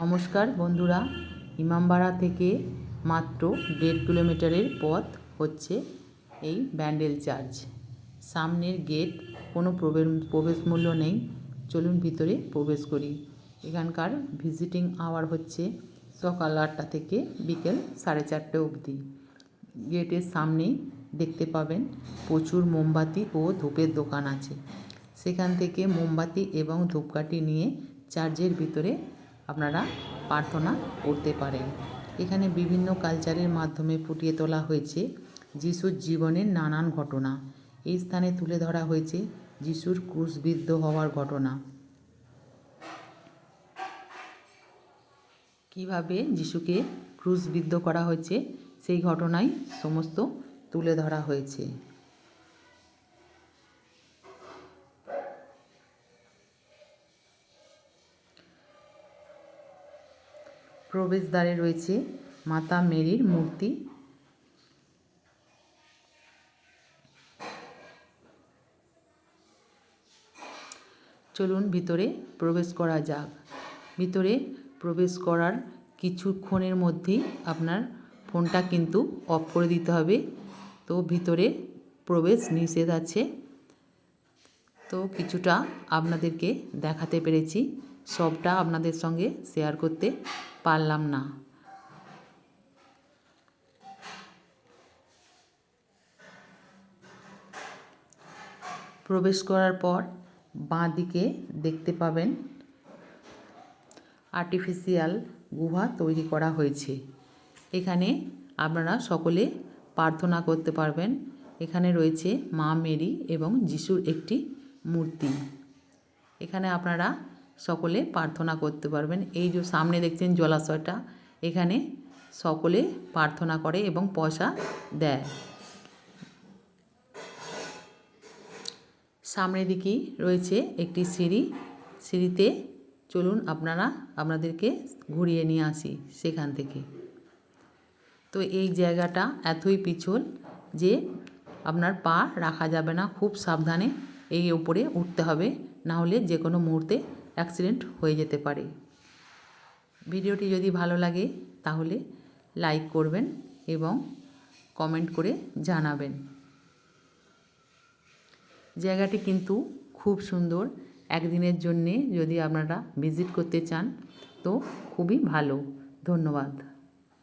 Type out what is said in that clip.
নমস্কার বন্ধুরা, ইমামবাড়া থেকে মাত্র দেড় কিলোমিটারের পথ হচ্ছে এই ব্যান্ডেল চার্চ। সামনের গেট কোনো প্রবেশ প্রবেশ মূল্য নেই। চলুন ভিতরে প্রবেশ করি। এখানকার ভিজিটিং আওয়ার হচ্ছে সকাল আটটা থেকে বিকেল সাড়ে চারটে অবধি। গেটের সামনেই দেখতে পাবেন প্রচুর মোমবাতি ও ধূপের দোকান আছে। সেখান থেকে মোমবাতি এবং ধূপকাঠি নিয়ে চার্চের ভিতরে আপনারা প্রার্থনা করতে পারেন। এখানে বিভিন্ন কালচারের মাধ্যমে ফুটিয়ে তোলা হয়েছে যিশুর জীবনের নানান ঘটনা। এই স্থানে তুলে ধরা হয়েছে যিশুর ক্রুশবিদ্ধ হওয়ার ঘটনা। কীভাবে যিশুকে ক্রুশবিদ্ধ করা হয়েছে সেই ঘটনাই সমস্ত তুলে ধরা হয়েছে। প্রবেশদ্বারে রয়েছে মাতা মেরির মূর্তি। চলুন ভিতরে প্রবেশ করা যাক। ভিতরে প্রবেশ করার কিছুক্ষণের মধ্যেই আপনার ফোনটা কিন্তু অফ করে দিতে হবে। তো ভিতরে প্রবেশ নিষেধ আছে। তো কিছুটা আপনাদেরকে দেখাতে পেরেছি। সবটা আপনাদের সঙ্গে শেয়ার করতে পারলাম না। প্রবেশ করার পর বাঁ দিকে দেখতে পাবেন আর্টিফিশিয়াল গুহা তৈরি করা হয়েছে। এখানে আপনারা সকলে প্রার্থনা করতে পারবেন। এখানে রয়েছে মা মেরি এবং যিশুর একটি মূর্তি। এখানে আপনারা সকলে প্রার্থনা করতে পারবেন। এই যে সামনে দেখছেন জলাশয়টা, এখানে সকলে প্রার্থনা করে এবং পয়সা দেয়। সামনের দিকেই রয়েছে একটি সিঁড়ি। সিঁড়িতে চলুন আপনারা, আপনাদেরকে ঘুরিয়ে নিয়ে আসি সেখান থেকে। তো এই জায়গাটা এতই পিছল যে আপনার পা রাখা যাবে না, খুব সাবধানে এই ওপরে উঠতে হবে। না হলে যে কোনো মুহূর্তে অ্যাক্সিডেন্ট হয়ে যেতে পারে। ভিডিওটি যদি ভালো লাগে, তাহলে লাইক করবেন এবং কমেন্ট করে জানাবেন। জায়গাটি কিন্তু খুব সুন্দর। একদিনের জন্যে যদি আপনারা ভিজিট করতে চান, তো খুবই ভালো। ধন্যবাদ।